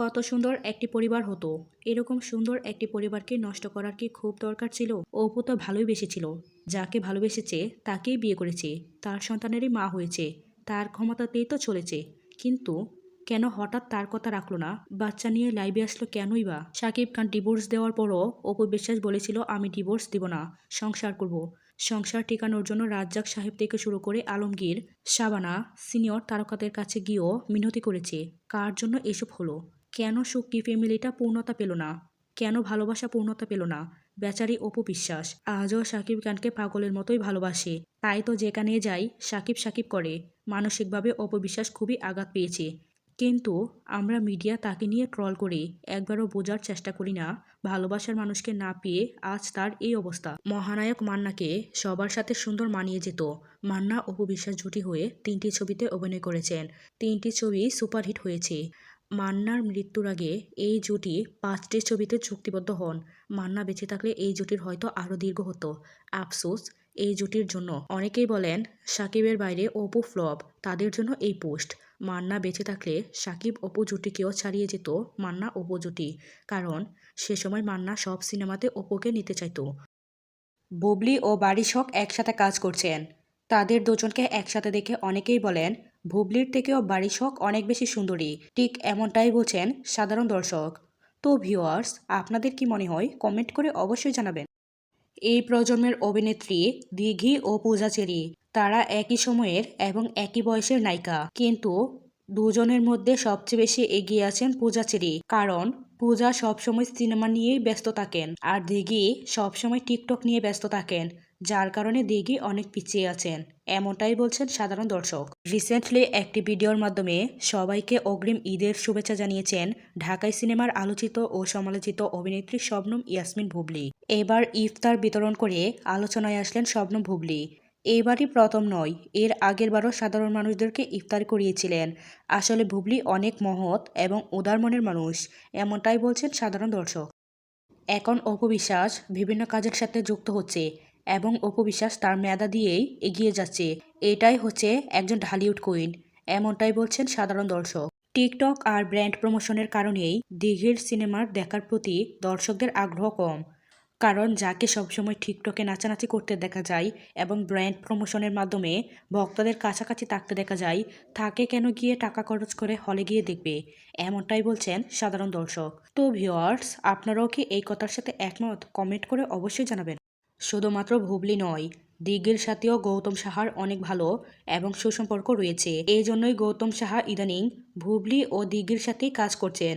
কত সুন্দর একটি পরিবার হতো। এরকম সুন্দর একটি পরিবারকে নষ্ট করার কি খুব দরকার ছিল? অপু তো ভালোই বেসেছিল যাকে ভালোবেসেছে তাকেই বিয়ে করেছে। তার সন্তানেরই মা হয়েছে। তার ক্ষমতাতেই তো চলেছে। কিন্তু কেন হঠাৎ তার কথা রাখল না? বাচ্চা নিয়ে লাইভে আসলো কেনই বা? সাকিব খান ডিভোর্স দেওয়ার পরও অপু বিশ্বাস বলেছিল, আমি ডিভোর্স দিব না। সংসার করব। সংসার টিকানোর জন্য রাজ্জাক সাহেব থেকে শুরু করে আলমগীর, শাবানা, সিনিয়র তারকাদের কাছে গিয়েও মিনতি করেছে, কার জন্য এসব হলো? কেন সুখী ফ্যামিলিটা পূর্ণতা পেল না? কেন ভালোবাসা পূর্ণতা পেল না? বেচারি অপু বিশ্বাস, আজও সাকিব খানকে পাগলের মতোই ভালোবাসে। তাই তো যেখানে যাই, সাকিব সাকিব করে। মানসিকভাবে অপু বিশ্বাস খুবই আঘাত পেয়েছে। কিন্তু আমরা মিডিয়া তাকে নিয়ে ট্রল করে, একবারও বোঝার চেষ্টা করি না। ভালোবাসার মানুষকে না পেয়ে আজ তার এই অবস্থা। মহানায়ক মান্নাকে সবার সাথে সুন্দর মানিয়ে যেত। মান্না অপু বিশ্বাস জুটি হয়ে তিনটি ছবিতে অভিনয় করেছেন। তিনটি ছবি সুপারহিট হয়েছে। মান্নার মৃত্যুর আগে এই জুটি পাঁচটি ছবিতে চুক্তিবদ্ধ হন। মান্না বেঁচে থাকলে এই জুটির হয়তো আরও দীর্ঘ হতো। আফসোস, এই জুটির জন্য। অনেকেই বলেন, সাকিবের বাইরে অপু ফ্লপ, তাদের জন্য এই পোস্ট। মান্না বেঁচে থাকলে সাকিব অপু জুটিকেও ছাড়িয়ে যেত মান্না অপু জুটি। কারণ, সে সময় মান্না সব সিনেমাতে অপুকে নিতে চাইতো। বুবলি ও বারিশক একসাথে কাজ করছেন। তাদের দুজনকে একসাথে দেখে অনেকেই বলেন বুবলির থেকেও বাড়ি শখ অনেক বেশি সুন্দরী। ঠিক এমনটাই বলছেন সাধারণ দর্শক। তো ভিউয়ার্স, আপনাদের কি মনে হয়? কমেন্ট করে অবশ্যই জানাবেন। এই প্রজন্মের অভিনেত্রী দিঘি ও পূজা চেরি তারা একই সময়ের এবং একই বয়সের নায়িকা। কিন্তু দুজনের মধ্যে সবচেয়ে বেশি এগিয়ে আছেন পূজা চেরি কারণ পূজা সবসময় সিনেমা নিয়েই ব্যস্ত থাকেন আর দিঘি সবসময় টিকটক নিয়ে ব্যস্ত থাকেন। যার কারণে দিঘি অনেক পিছিয়ে আছেন, এমনটাই বলছেন সাধারণ দর্শক। রিসেন্টলি একটি ভিডিওর মাধ্যমে সবাইকে অগ্রিম ঈদের শুভেচ্ছা জানিয়েছেন ঢাকাই সিনেমার আলোচিত ও সমালোচিত অভিনেত্রী শবনম ইয়াসমিন ভুবলি এবার ইফতার বিতরণ করে আলোচনায় আসলেন শবনম ভুবলি এবারই প্রথম নয়, এর আগেরবারও সাধারণ মানুষদেরকে ইফতার করিয়েছিলেন। আসলে ভুবলি অনেক মহৎ এবং উদার মনের মানুষ, এমনটাই বলছেন সাধারণ দর্শক। এখন অপবিশ্বাস বিভিন্ন কাজের সাথে যুক্ত হচ্ছে এবং অপবিশ্বাস তার মেধা দিয়েই এগিয়ে যাচ্ছে। এটাই হচ্ছে একজন ঢালিউড কুইন, এমনটাই বলছেন সাধারণ দর্শক। টিকটক আর ব্র্যান্ড প্রমোশনের কারণেই দীঘির সিনেমার দেখার প্রতি দর্শকদের আগ্রহ কম। কারণ যাকে সবসময় টিকটকে নাচানাচি করতে দেখা যায় এবং ব্র্যান্ড প্রমোশনের মাধ্যমে ভক্তদের কাছাকাছি থাকতে দেখা যায়, তাকে কেন গিয়ে টাকা খরচ করে হলে গিয়ে দেখবে, এমনটাই বলছেন সাধারণ দর্শক। তো ভিওয়ার্স আপনারাও কি এই কথার সাথে একমত? কমেন্ট করে অবশ্যই জানাবেন। শুধুমাত্র ভুবলি নয়, দিঘির সাথেও গৌতম সাহার অনেক ভালো এবং সুসম্পর্ক রয়েছে। এই জন্যই গৌতম সাহা ইদানিং ভুবলি ও দিঘির সাথে কাজ করছেন।